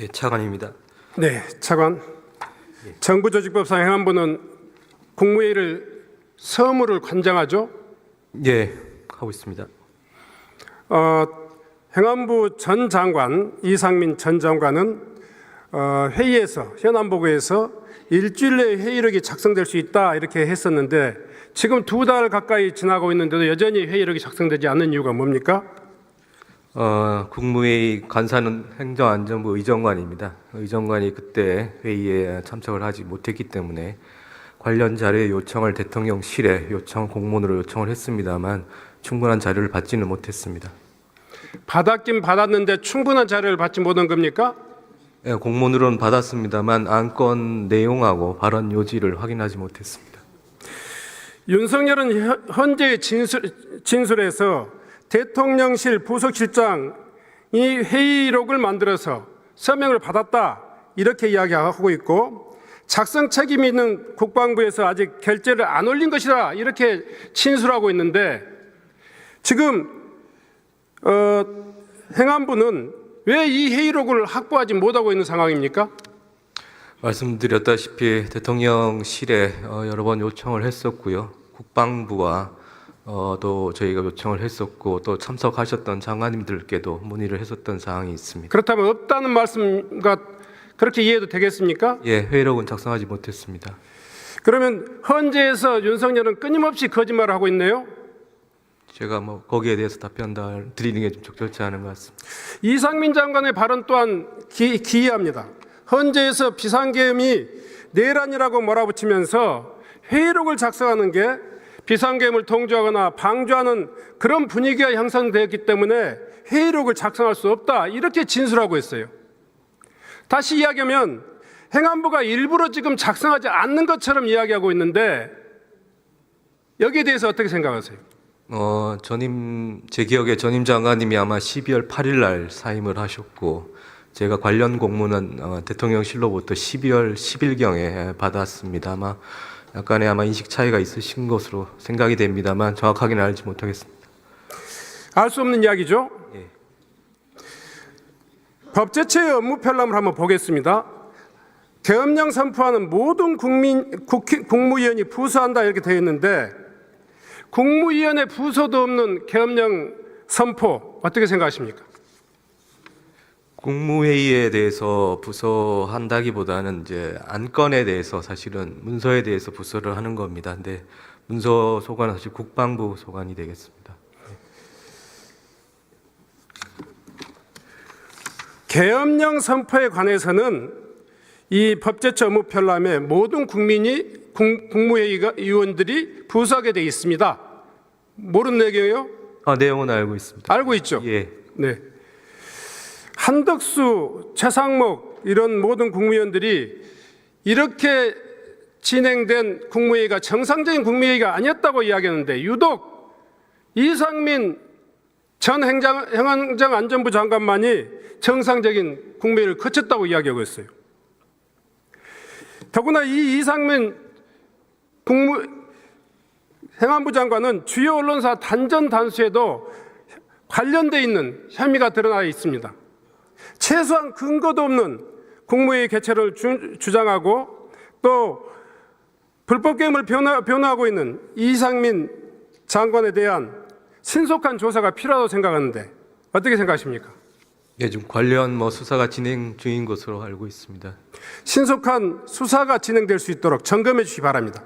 예, 차관입니다. 네, 차관. 정부 조직법상 행안부는 국무회의를 서무를 관장하죠. 예, 하고 있습니다. 어, 행안부 전 장관 이상민 전 장관은 어, 회의에서 현안보고에서 일주일 내에 회의록이 작성될 수 있다 이렇게 했었는데 지금 두 달 가까이 지나고 있는데도 여전히 회의록이 작성되지 않는 이유가 뭡니까? 어, 국무회의 간사는 행정안전부 의정관입니다. 의정관이 그때 회의에 참석을 하지 못했기 때문에 관련 자료 요청을 대통령실에 요청 공문으로 요청을 했습니다만 충분한 자료를 받지는 못했습니다. 받았긴 받았는데 충분한 자료를 받지 못한 겁니까? 예, 공문으로는 받았습니다만 안건 내용하고 발언 요지를 확인하지 못했습니다. 윤석열은 현- 현재 진술, 진술에서 대통령실 부속실장이 회의록을 만들어서 서명을 받았다 이렇게 이야기하고 있고 작성 책임이 있는 국방부에서 아직 결재를 안 올린 것이다 이렇게 진술하고 있는데 지금 어, 행안부는 왜 이 회의록을 확보하지 못하고 있는 상황입니까? 말씀드렸다시피 대통령실에 어, 여러 번 요청을 했었고요. 국방부와 어, 또 저희가 요청을 했었고 또 참석하셨던 장관님들께도 문의를 했었던 사항이 있습니다. 그렇다면 없다는 말씀과 그렇게 이해도 되겠습니까? 예, 회의록은 작성하지 못했습니다. 그러면 헌재에서 윤석열은 끊임없이 거짓말을 하고 있네요. 제가 뭐 거기에 대해서 답변 다 드리는 게 좀 적절치 않은 것 같습니다. 이상민 장관의 발언 또한 기, 기이합니다. 헌재에서 비상계엄이 내란이라고 몰아붙이면서 회의록을 작성하는 게 비상계엄을 통제하거나 방조하는 그런 분위기가 형성되었기 때문에 회의록을 작성할 수 없다 이렇게 진술하고 있어요. 다시 이야기하면 행안부가 일부러 지금 작성하지 않는 것처럼 이야기하고 있는데 여기에 대해서 어떻게 생각하세요? 어, 전임 제 기억에 전임 장관님이 아마 12월 8일 날 사임을 하셨고 제가 관련 공문은 어, 대통령실로부터 12월 10일 경에 받았습니다. 아마 약간의 아마 인식 차이가 있으신 것으로 생각이 됩니다만 정확하게는 알지 못하겠습니다. 알 수 없는 이야기죠. 예. 법제처의 업무 편람을 한번 보겠습니다. 계엄령 선포하는 모든 국민 국회, 국무위원이 부서한다 이렇게 되어 있는데 국무위원회 부서도 없는 계엄령 선포 어떻게 생각하십니까? 국무회의에 대해서 부서한다기보다는 이제 안건에 대해서 사실은 문서에 대해서 부서를 하는 겁니다. 근데 문서 소관은 사실 국방부 소관이 되겠습니다. 계엄령 선포에 관해서는 이 법제처 업무 편람에 모든 국민이 국, 국무회의가 의원들이 부서하게 돼 있습니다. 모르는 내용이요? 아, 내용은 알고 있습니다. 알고 있죠. 예. 네. 한덕수, 최상목 이런 모든 국무위원들이 이렇게 진행된 국무회의가 정상적인 국무회의가 아니었다고 이야기하는데 유독 이상민 전 행정, 행안정안전부 장관만이 정상적인 국무회의를 거쳤다고 이야기하고 있어요. 더구나 이 이상민 국무 행안부 장관은 주요 언론사 단전 단수에도 관련돼 있는 혐의가 드러나 있습니다. 최소한 근거도 없는 국무회의 개최를 주, 주장하고 또 불법 게임을 변화, 변호 하고 있는 이상민 장관에 대한 신속한 조사가 필요하다고 생각하는데 어떻게 생각하십니까? 예, 좀 관련 뭐 수사가 진행 중인 것으로 알고 있습니다. 신속한 수사가 진행될 수 있도록 점검해 주시기 바랍니다.